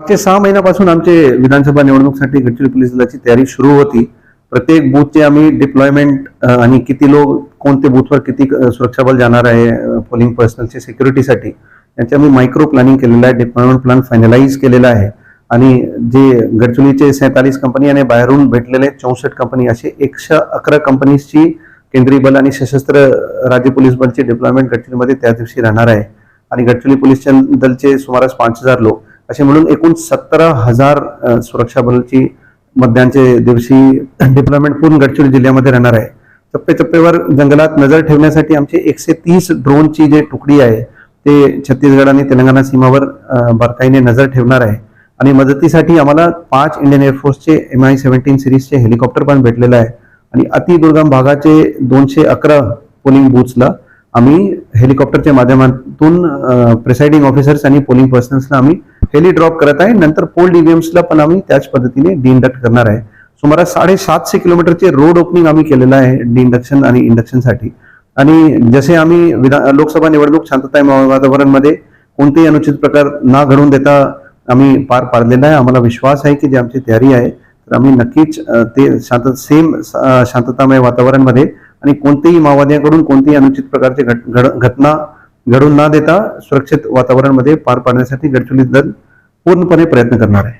मागच्या सहा महिन्यापासून आमचे विधानसभा निवडणुकीसाठी गडचिरोली पोलीस दलाची तयारी सुरू होती. प्रत्येक बूथचे आम्ही डिप्लॉयमेंट आणि किती लोक कोणते बूथवर किती सुरक्षा बल जाणार आहे पोलिंग पर्सनलच्या सिक्युरिटीसाठी याचे आम्ही मायक्रो प्लॅनिंग केलेलं आहे डिप्लॉयमेंट प्लॅन फायनलाइज केलेला आहे. आणि जे गडचिरोलीचे सैतालीस कंपनी आणि बाहेरून भेटलेले चौसष्ट कंपनी असे एकशे अकरा कंपनीजची केंद्रीय बल आणि सशस्त्र राज्य पोलीस बलची डिप्लॉयमेंट गडचिरोलीमध्ये त्या दिवशी राहणार आहे. आणि गडचिरोली पोलीस दलचे सुमारे पाच हजार लोक. असे म्हणून एकूण सतरा हजार सुरक्षा बलाची मध्यांचे दिवशी डिप्लॉयमेंट पूर्ण गडचिरोली जिल्ह्यामध्ये राहणार आहे. टप्प्याटप्प्यावर जंगलात नजर ठेवण्यासाठी आमचे एकशे तीस ड्रोनची जे तुकडी आहे ते छत्तीसगड आणि तेलंगणा सीमावर बारकाईने नजर ठेवणार आहे. आणि मदतीसाठी आम्हाला पाच इंडियन एअरफोर्सचे एम आय सेव्हन्टीन सिरीजचे हेलिकॉप्टर पण भेटलेलं आहे. आणि अतिदुर्गम भागाचे दोनशे अकरा पोलिंग बूथला आम्ही हेलिकॉप्टरच्या माध्यमातून प्रिसाइडिंग ऑफिसर्स आणि पोलिंग पर्सन्सला आम्ही हेली ड्रॉप करत आहे. नंतर पोल्ड ईव्हीएम्सला पण आम्ही त्याच पद्धतीने डिइंडक्ट करणार आहे. सुमारे साडेसातशे किलोमीटरचे रोड ओपनिंग आम्ही केलेलं आहे डिइंडक्शन आणि इंडक्शनसाठी आणि जसे आम्ही विधान लोकसभा निवडणूक शांतता वातावरणमध्ये कोणतेही अनुचित प्रकार न घडून देता आम्ही पार पाडलेला आहे. आम्हाला विश्वास आहे की जी आमची तयारी आहे तर आम्ही नक्कीच ते शांत सेम शांततामय वातावरणमध्ये आणि कोणतेही माओवाद्यांकडून कोणतेही अनुचित प्रकारचे घट- घड- घटना घडून न देता सुरक्षित वातावरणामध्ये पार पाडण्यासाठी गडचिरोली दल पूर्णपणे प्रयत्न करणार आहे.